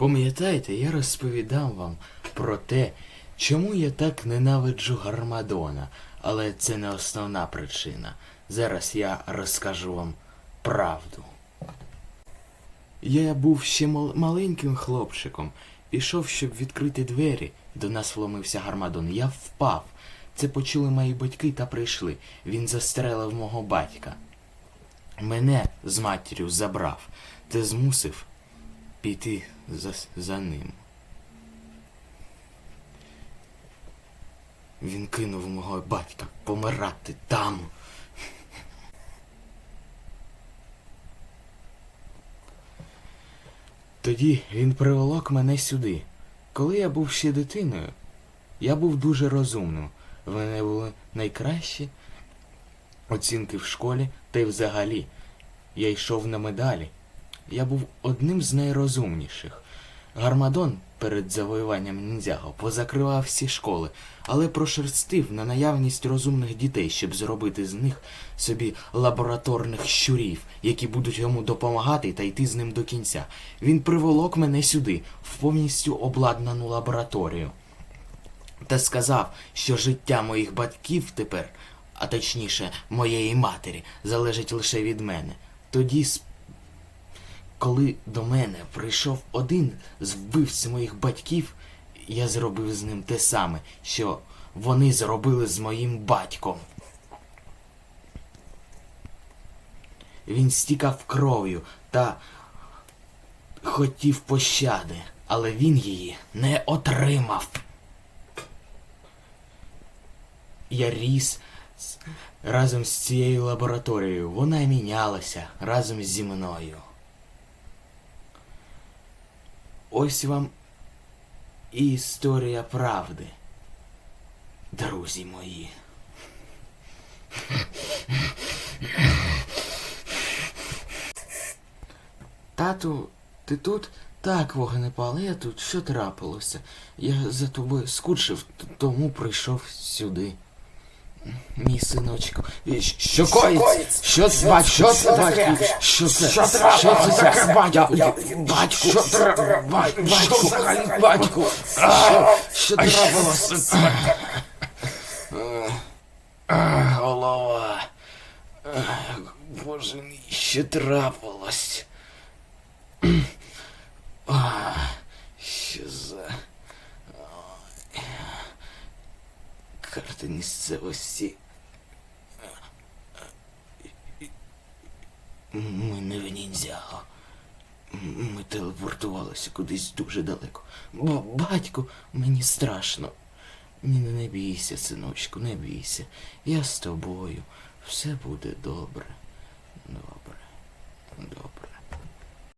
Пам'ятаєте, я розповідав вам про те, чому я так ненавиджу Гармадона, але це не основна причина. Зараз я розкажу вам правду. Я був ще мал- маленьким хлопчиком. Пішов, щоб відкрити двері. До нас вломився Гармадон. Я впав. Це почули мої батьки та прийшли. Він застрелив мого батька. Мене з матір'ю забрав, та змусив піти за, за ним. Він кинув мого батька помирати там. Тоді він приволок мене сюди. Коли я був ще дитиною, я був дуже розумним. В мене були найкращі оцінки в школі та й взагалі. Я йшов на медалі. Я був одним з найрозумніших. Гармадон перед завоюванням ніндзяго позакривав всі школи, але прошерстив на наявність розумних дітей, щоб зробити з них собі лабораторних щурів, які будуть йому допомагати та йти з ним до кінця. Він приволок мене сюди, в повністю обладнану лабораторію, та сказав, що життя моїх батьків тепер, а точніше моєї матері, залежить лише від мене. Тоді коли до мене прийшов один з вбивць моїх батьків, я зробив з ним те саме, що вони зробили з моїм батьком. Він стікав кров'ю та хотів пощади, але він її не отримав. Я ріс разом з цією лабораторією. Вона мінялася разом зі мною. Ось вам історія правди, друзі мої. Тату, ти тут? Так, вогнепал, я тут. Що трапилося? Я за тобою скучив, тому прийшов сюди. Мій синочку. Е, щ- Що коїться? Що це батько? Що це батько? Що це? Що це? Що це таке батько? Батько? Що треба? Батько? взагалі батько? Що? Що трапилося? Ах, Голова. Ах, Боже мій, що трапилось? А, Що Карти місцевості. Ми не в ніндзяго. Ми телепортувалися кудись дуже далеко. Б- Батько, мені страшно. Ні, не бійся, синочку, не бійся. Я з тобою. Все буде добре. Добре. Добре.